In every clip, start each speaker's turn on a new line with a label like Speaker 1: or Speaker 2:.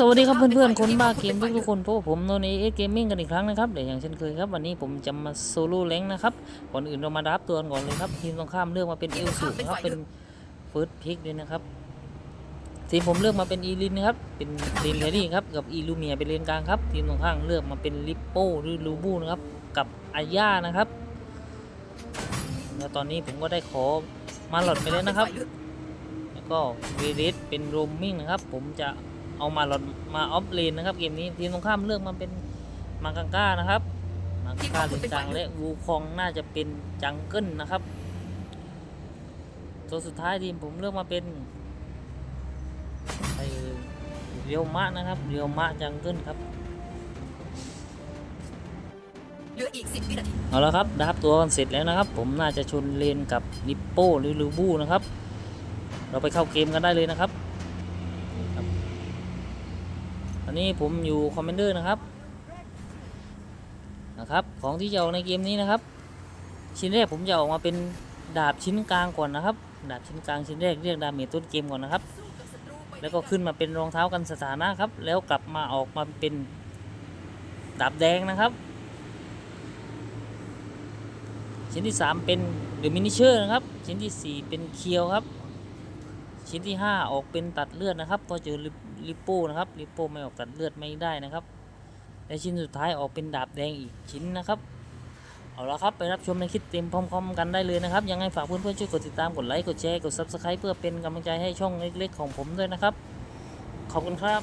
Speaker 1: สวัสดีครับเพื่อนๆคนบ้าเกมทุกๆคนพวกผมโนนเอเกมมิ่งกันอีกครั้งนะครับเดี๋ยวอย่างเช่นเคยครับวันนี้ผมจะมาโซโล่แรงนะครับก่อนอื่นเรามาดับตัวกันก่อนเลยครับทีมตรงข้ามเลือกมาเป็นเอลสูครับเป็นเฟิร์สพิกด้วยนะครับทีมผมเลือกมาเป็นอีลินนะครับเป็นเลนแครี่ครับกับอีลูเมียเป็นเลนกลางครับทีมตรงข้างเลือกมาเป็นลิปโป้หรือลูบูนะครับกับอาย่านะครับแล้วตอนนี้ผมก็ได้ขอมาหลอดไปแล้วนะครับ แล้วก็เวเรสเป็นโรมมิ่งนะครับ ผมจะ เอามาหลอดมาออฟเลนนะครับเกมนี้ทีมตรงข้ามเลือกมาเป็นมังกังก้านะครับมังกังก้าหลินจังและวูคองน่าจะเป็นจังเกิลนะครับ ตัวสุดท้ายทีมผมเลือกมาเป็นไอเรียวมะนะครับเรียวมะจังเกิลครับ
Speaker 2: เหลืออีกสิบวินาที
Speaker 1: เอาละครับดับตัวกันเสร็จแล้วนะครับ ผมน่าจะชนเลนกับนิปโป้หรือลูบูนะครับ เราไปเข้าเกมกันได้เลยนะครับต อนนี้ผมอยู่คอมเมนเดอร์นะครับ นะครับ ของที่จะออกในเกมนี้นะครับ ชิ้นแรกผมจะออกมาเป็นดาบชิ้นกลางก่อนนะครับ ดาบชิ้นกลางชิ้นแรกเรียกดาเมจต้นเกมก่อนนะครับ แล้วก็ขึ้นมาเป็นรองเท้ากันสถานะครับ แล้วกลับมาออกมาเป็นดาบแดงนะครับ ชิ้นที่ 3 เป็นเดอะมินิเชอร์นะครับ ชิ้นทีสี่4 เป็นเคียวครับ ชิ้นที่ 5 ออกเป็นตัดเลือดนะครับพอเจอลิปโป้นะครับลิปโป้ไม่ออกตัดเลือดไม่ได้นะครับและชิ้นสุดท้ายออกเป็นดาบแดงอีกชิ้นนะครับเอาละครับไปรับชมในคลิปเต็มพร้อมๆกันได้เลยนะครับยังไงฝากเพื่อนๆช่วยกดติดตามกดไลค์กดแชร์กด Subscribe เพื่อเป็นกำลังใจให้ช่องเล็กๆของผมด้วยนะครับ ขอบคุณครับ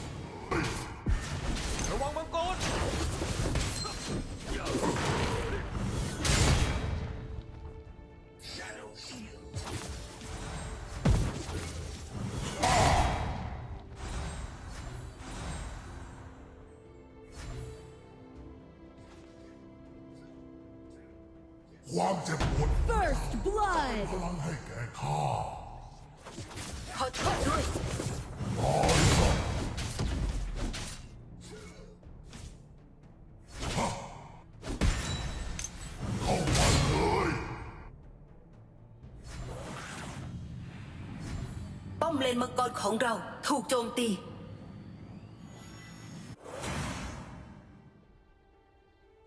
Speaker 3: เล
Speaker 2: นมังกรของเราถูกโจมตี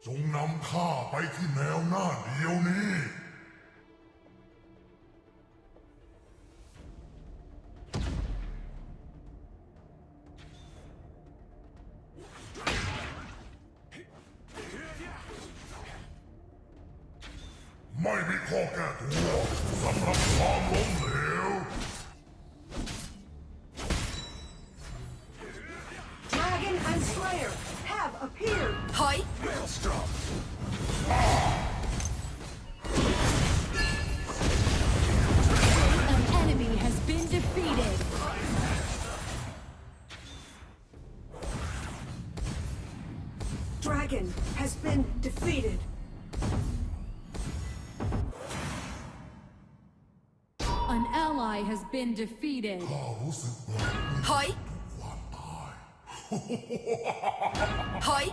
Speaker 3: จงนำข้าไปที่แนวหน้าเดียวนี้ ไม่มีข้อแก้ตัวสำหรับความล้มเหลว
Speaker 4: defeated! An ally has been defeated.
Speaker 3: ข้ารู้สึกเหมือนมี
Speaker 2: ถอย
Speaker 3: ความตาย
Speaker 2: ถอย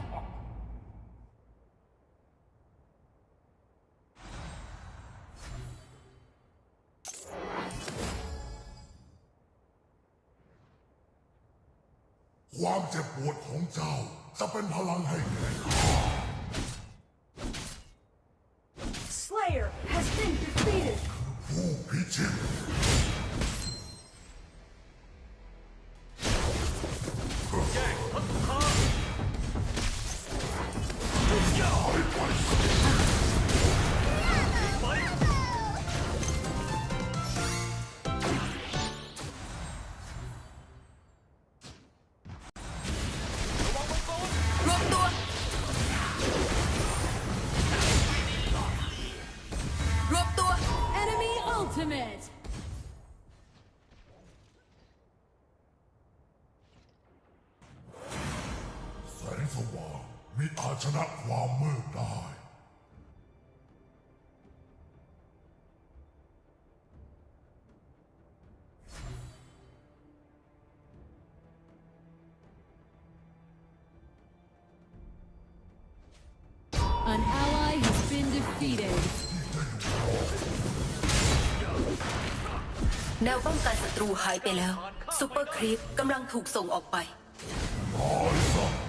Speaker 3: ความเจ็บปวดของเจ้าจะเป็นพลังให้แก่ข้า
Speaker 4: defeated!
Speaker 3: ผู้พิชิ
Speaker 2: มี
Speaker 3: อาจชนะความมืดได้
Speaker 4: An ally has been defeated.
Speaker 2: แนวป้องกันศัตรูหายไปแล้วซูเปอร์ครีปกำลังถูกส่งออกไป
Speaker 5: Onslaught!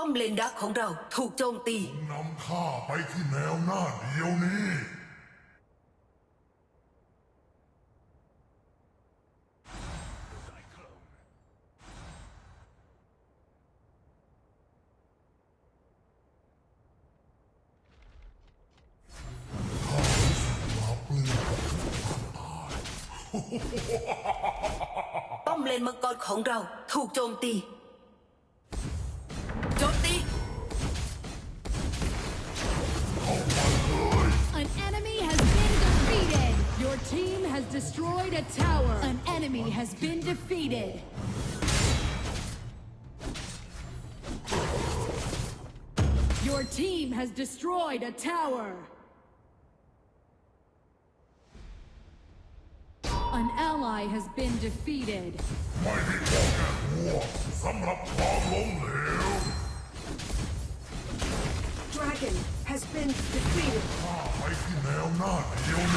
Speaker 2: ป้อมเลนดักของเราถูกโจมตี
Speaker 3: นำข้าไปที่แนวหน้าเดียวนี้
Speaker 2: ป้อมเลนมังกรของเราถูกโจมตี
Speaker 5: destroyed a tower! An enemy has been defeated! Your team has destroyed a tower! An ally has been defeated.
Speaker 3: ไม่มีข้อแก้ตัวสำหรับความล้มเหลว
Speaker 4: Dragon has been defeated.
Speaker 3: ข้าไปที่แนวหน้าเดียว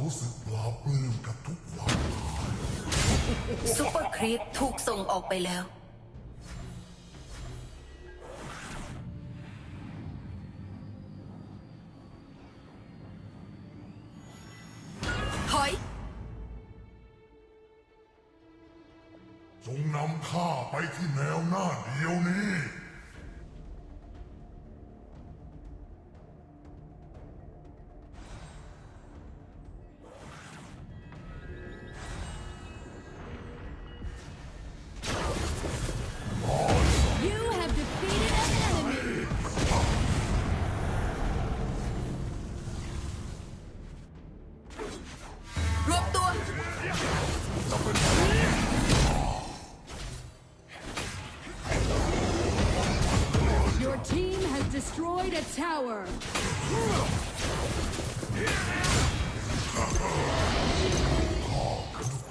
Speaker 3: รู้สึกปลาปลื้มกับทุกความตาย
Speaker 2: ซุปเปอร์ครีปถูกส่งออกไปแล้ว
Speaker 5: destroyed a tower!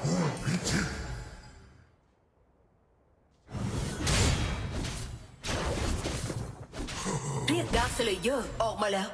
Speaker 3: ผู้พิชิต
Speaker 2: เรียกดาร์คสเลเยอร์ออกมาแล้ว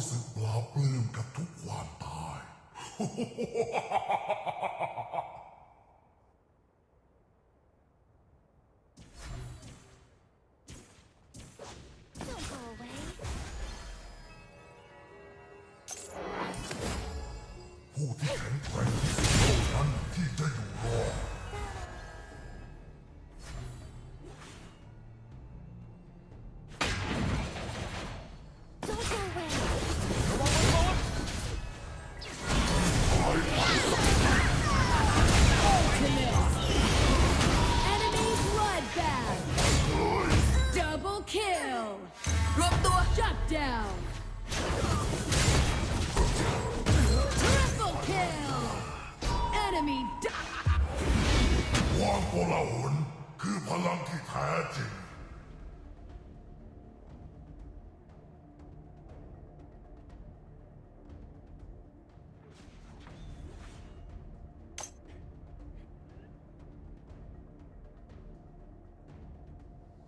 Speaker 3: รู้สึกปลาบปลื้มกับทุกความตาย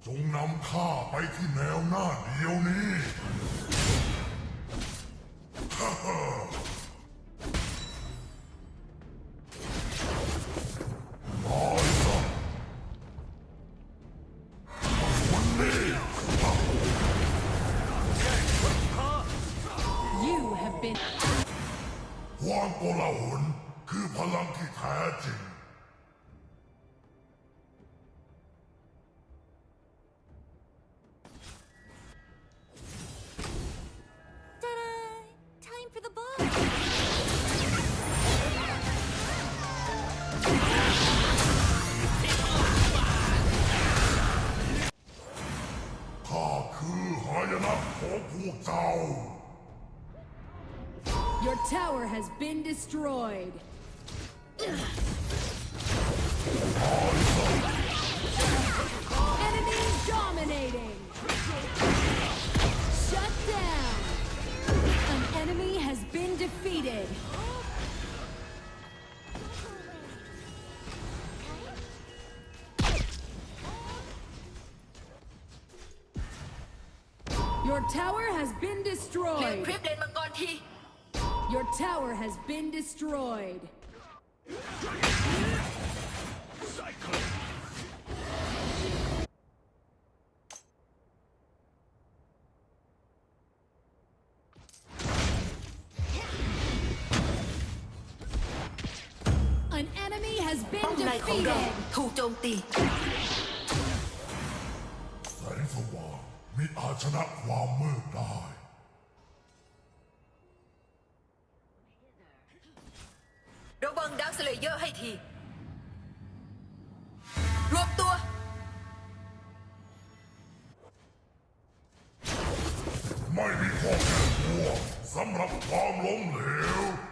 Speaker 3: จงนำข้าไปที่แนวหน้าเดียวนี้
Speaker 5: has been destroyed. Enemy dominating. Shut down. An enemy has been defeated. Your tower has been destroyed tower has been destroyed. An enemy has
Speaker 2: ป้อ
Speaker 5: been
Speaker 2: มในของเรา
Speaker 5: defeated.
Speaker 2: ถูกโจมตี
Speaker 3: แสงสว่างมิอาจชนะความมืดได้
Speaker 2: เยอะให้ที รวมตัว
Speaker 3: ไม่มีข้อแก้ตัวสำหรับความล้มเหลว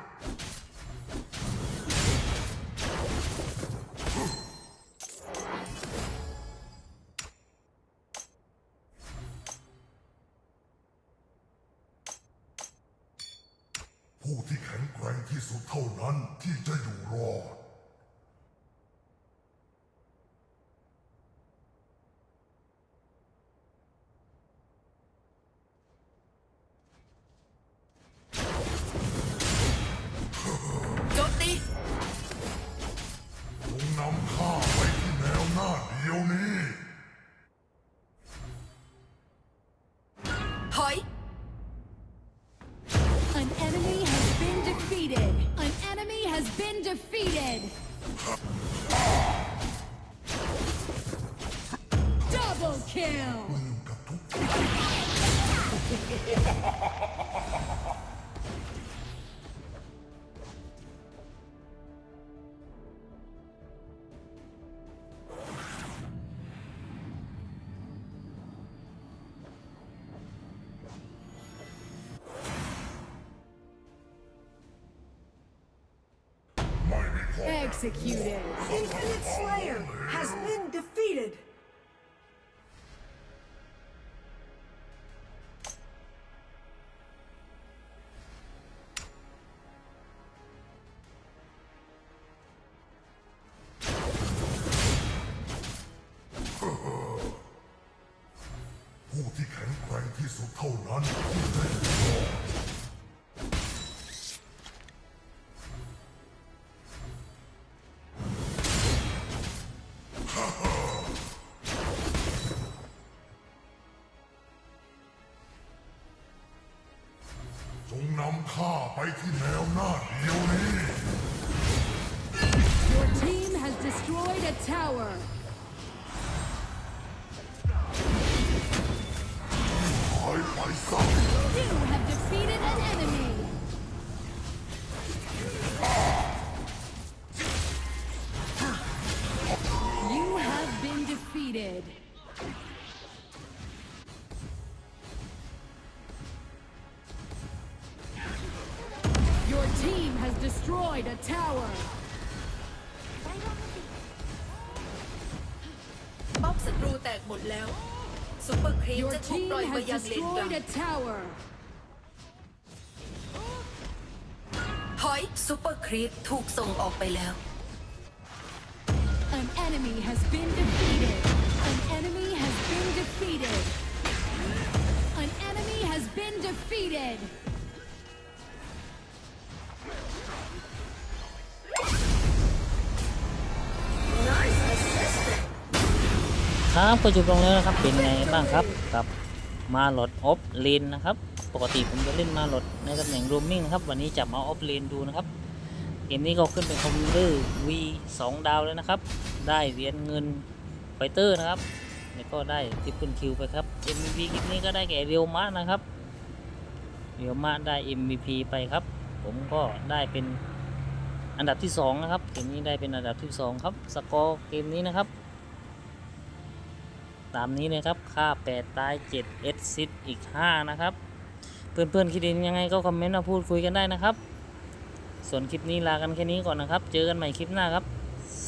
Speaker 5: executed.
Speaker 4: Infinite Slayer has been defeated.
Speaker 3: Who ที่แข็งแกร่งที่สุดเท่านั้นที่ได้
Speaker 2: ครอง ก
Speaker 5: team
Speaker 2: ปล่อยมา
Speaker 5: has
Speaker 2: ยังเลนกลาง
Speaker 5: destroyed a tower.
Speaker 2: ถอยซูเปอร์ครีปถูกส่งออกไปแล้ว
Speaker 5: An enemy has been defeated. An enemy has been defeated. An enemy has been defeated.
Speaker 1: ครับก็จบลงแล้วนะครับเป็นไงบ้างครับกับ มาหลดออฟเลนนะครับ ปกติผมจะเล่นมาหลดในตำแหน่งโรมมิ่งนะครับ วันนี้จับมาออฟเลนดูนะครับ เกมนี้ก็ขึ้นเป็นคอมมานเดอร์ V 2ดาวแล้วนะครับ ได้เหรียญเงินไฟเตอร์นะครับ แล้วก็ได้ทิปเปิลคิวไปครับ MVP คลิปนี้ก็ได้แก่เรียวมะนะครับ เรียวมะได้ MVP ไปครับ ผมก็ได้เป็นอันดับที่ 2 นะครับ เกมนี้ได้เป็นอันดับที่ 2 ครับ สกอร์เกมนี้นะครับ ตามนี้เลยครับ ค่า 8 ตาย7เอสซิดอีก 5 นะครับ เพื่อนๆคิดเห็นยังไงก็คอมเมนต์มาพูดคุยกันได้นะครับ ส่วนคลิปนี้ลากันแค่นี้ก่อนนะครับ เจอกันใหม่คลิปหน้าครับ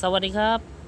Speaker 1: สวัสดีครับ